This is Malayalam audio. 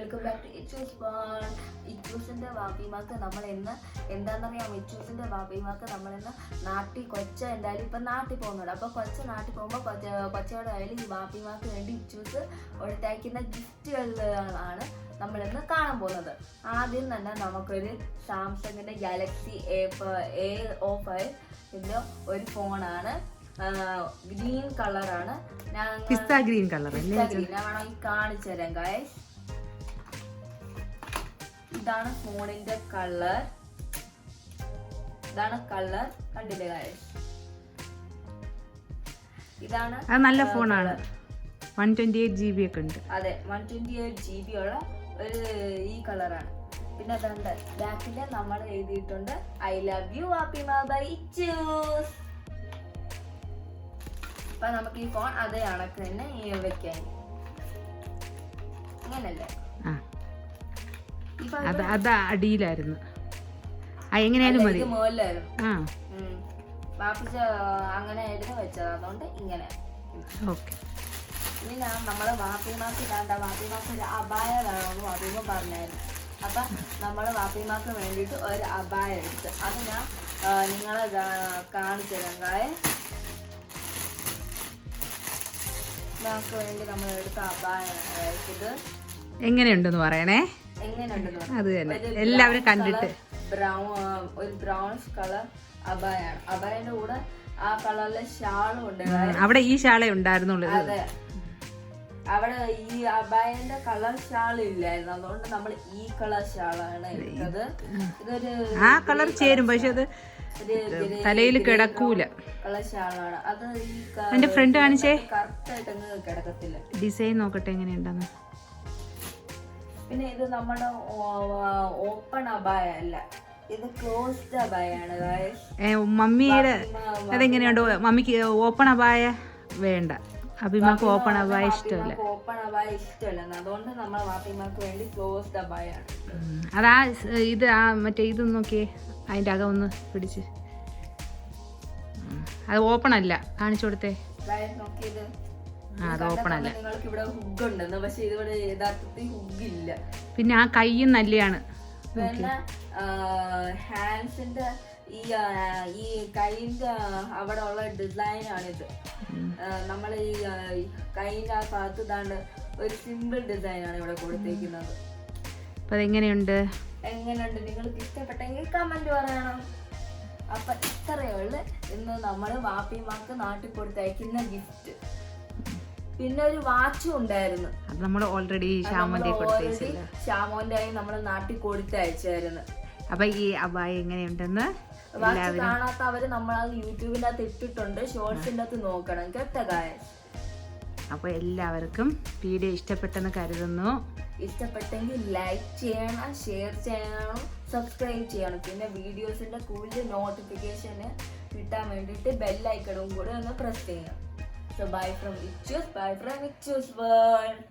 Welcome back to Ichoos world ഇച്ചൂസിന്റെ വാപ്പിമാക്ക് നമ്മൾ ഇന്ന് എന്താണെന്നറിയാം ഇച്ചൂസിന്റെ വാപ്പിമാർക്ക് നമ്മൾ ഇന്ന് നാട്ടിൽ കൊച്ച എന്തായാലും ഇപ്പൊ നാട്ടിൽ പോകുന്നുണ്ട്. അപ്പോൾ കൊച്ച നാട്ടിൽ പോകുമ്പോൾ കൊച്ച കൊച്ചയുടെ കയ്യിൽ ഈ വാപ്പിമാക്ക് വേണ്ടി ഇച്ചൂസ് കൊടുത്തയക്കുന്ന ഗിഫ്റ്റുകളാണ് നമ്മളിന്ന് കാണാൻ പോകുന്നത്. ആദ്യം തന്നെ നമുക്കൊരു സാംസങ്ങിന്റെ galaxy A A O five ഇതിന്റെ ഒരു ഫോണാണ്. ഗ്രീൻ കളറാണ്. ഞാൻ പിസ്ത ഗ്രീൻ കളർ ഗ്രീൻ. ഞാൻ വേണമെങ്കിൽ കാണിച്ചു തരാം ഗായസ് ഇതാണ് ഫോണിന്റെ കളർ. ഇതാണ് കളർ. കണ്ടില്ലേ കാര്യം ഇതാണ് അത് നല്ല ഫോണാണ് one twenty eight G B ഒക്കെ ഉണ്ട്. അതെ one twenty eight G B ഉള്ള ഒരു ഈ കളറാണ് പിന്നെ അതുണ്ട് ബാക്കിൽ നമ്മൾ എഴുതിയിട്ടുണ്ട് I love you happy by Choos അപ്പൊ നമുക്ക് ഈ ഫോൺ അതേ കണക്ക് തന്നെ വെക്കാൻ. അങ്ങനല്ലേ? അത് അത് അടിയിലായിരുന്നു. ആ എങ്ങനെയാലും മതി. ആ. അങ്ങനെ വെച്ചത്. അതുകൊണ്ട് ഇങ്ങനെ. ഓക്കെ. ഇനി ഞാൻ നമ്മൾ വാപ്പിമാക്ക് വേണ്ട വാപ്പിമാക്ക് ഒരു അപായ വേണമെന്ന് വാപ്പിമ പറഞ്ഞായിരുന്നു. അപ്പൊ നമ്മൾ വാപ്പിമാക്ക് വേണ്ടിയിട്ട് ഒരു അപായ എടുത്ത്. അത് ഞാൻ നിങ്ങളെ കാണിച്ചു തരാം. കായ വേണ്ടി നമ്മൾ എടുത്ത അബായ ഇത്. എങ്ങനെയുണ്ടെന്ന് പറയണേ. എങ്ങനെയുണ്ടെന്ന് അത് തന്നെ. എല്ലാവരും കണ്ടിട്ട്. ബ്രൗൺ ഒരു കളർ അബായാണ് അബായന്റെ കൂടെ ആ കളറിലെ ഷാളും ഉണ്ട് അവിടെ ഈ ശാള ഉണ്ടായിരുന്നുള്ളൂ. അതെ. അവിടെ ഈ അബായന്റെ കളർ ഷാൾ ഇല്ലായിരുന്നു. അതുകൊണ്ട് നമ്മൾ ഈ കളർ ഷാളാണ് എടുത്തത് ഇതൊരു ആ കളർ ചേരും. പക്ഷെ അത് തലയിൽ കിടക്കൂല. എന്റെ ഫ്രണ്ട് കാണിച്ചേ. കറക്റ്റ് ആയിട്ട് അങ്ങ് കിടക്കത്തില്ല. ഡിസൈൻ നോക്കട്ടെ എങ്ങനെയുണ്ടെന്ന്. പിന്നെ ഇത് നമ്മുടെ ഓപ്പൺ അബായ അല്ല. ഇത് ക്ലോസ്ഡ് അബായാണ് മമ്മിയുടെ അതെങ്ങനെയുണ്ട്? മമ്മിക്ക് ഓപ്പൺ അബായ വേണ്ട. അഭിമാക്ക് ഓപ്പൺ അബായ ഇഷ്ടമല്ല. ഓപ്പൺ അബായ ഇഷ്ടമല്ല അതുകൊണ്ട് നമ്മൾ വാപ്പിമാർക്ക് വേണ്ടി ക്ലോസ്ഡ് അബായാണ്. അതാ ഇത് ആ മറ്റേ ഇത് നോക്കിയേ. അതിന്റെ അകം ഒന്ന് പിടിച്ച്. അത് ഓപ്പൺ അല്ല. കാണിച്ചു കൊടുത്തേ. നോക്കിയത്. അത് ഓപ്പൺ അല്ല? നിങ്ങൾക്ക് ഇവിടെ ഹുഗ് ഉണ്ടെന്ന് പക്ഷെ ഇതിവിടെ യഥാർത്ഥത്തിൽ ഹുഗ് ഇല്ല പിന്നെ ആ കൈയും നല്ലയാണ്. പിന്നെ ഹാൻഡ്സിന്റെ ഈ ഈ കൈന്റെ അവിടെ ഉള്ള ഡിസൈനാണിത് നമ്മൾ ഈ കൈന്റെ ആ ഭാഗത്ത് ഇതാണ്ട് ഒരു സിമ്പിൾ ഡിസൈൻ ആണ് ഇവിടെ കൊടുത്തേക്കുന്നത്. അപ്പം അതെങ്ങനെയുണ്ട്? എങ്ങനെയുണ്ട്? നിങ്ങൾക്ക് ഇഷ്ടപ്പെട്ടെങ്കിൽ കമന്റ് പറയണം. അപ്പൊ ഇത്രയേ ഉള്ളു. ഇന്ന് നമ്മൾ വാപ്പിമാർക്ക് നാട്ടിൽ കൊടുത്തയക്കുന്ന ഗിഫ്റ്റ് പിന്നെ ഒരു വാച്ചും ഉണ്ടായിരുന്നു. അത് നമ്മൾ ഓൾറെഡി ശ്യാമോന്റെ ആയി നമ്മൾ നാട്ടിൽ കൊടുത്തയച്ചായിരുന്നു അപ്പൊ ഈ അബായ എങ്ങനെയുണ്ടെന്ന് വാച്ച് കാണാത്തവര് നമ്മളത് യൂട്യൂബിന്റെ അകത്ത് ഇട്ടിട്ടുണ്ട്. ഷോർട്സിന്റെ അകത്ത് നോക്കണം. കേട്ടതായ അപ്പൊ അപ്പോൾ എല്ലാവർക്കും വീഡിയോ ഇഷ്ടപ്പെട്ടെന്ന് കരുതുന്നു. ഇഷ്ടപ്പെട്ടെങ്കിൽ ലൈക്ക് ചെയ്യണം ഷെയർ ചെയ്യണം സബ്സ്ക്രൈബ് ചെയ്യണം. പിന്നെ വീഡിയോസിന്റെ കൂടുതൽ നോട്ടിഫിക്കേഷന് കിട്ടാൻ വേണ്ടിയിട്ട് ബെല്ലൈക്കണും കൂടെ ഒന്ന് പ്രസ് ചെയ്യണം. So bye from Ichus, bye from Ichus World.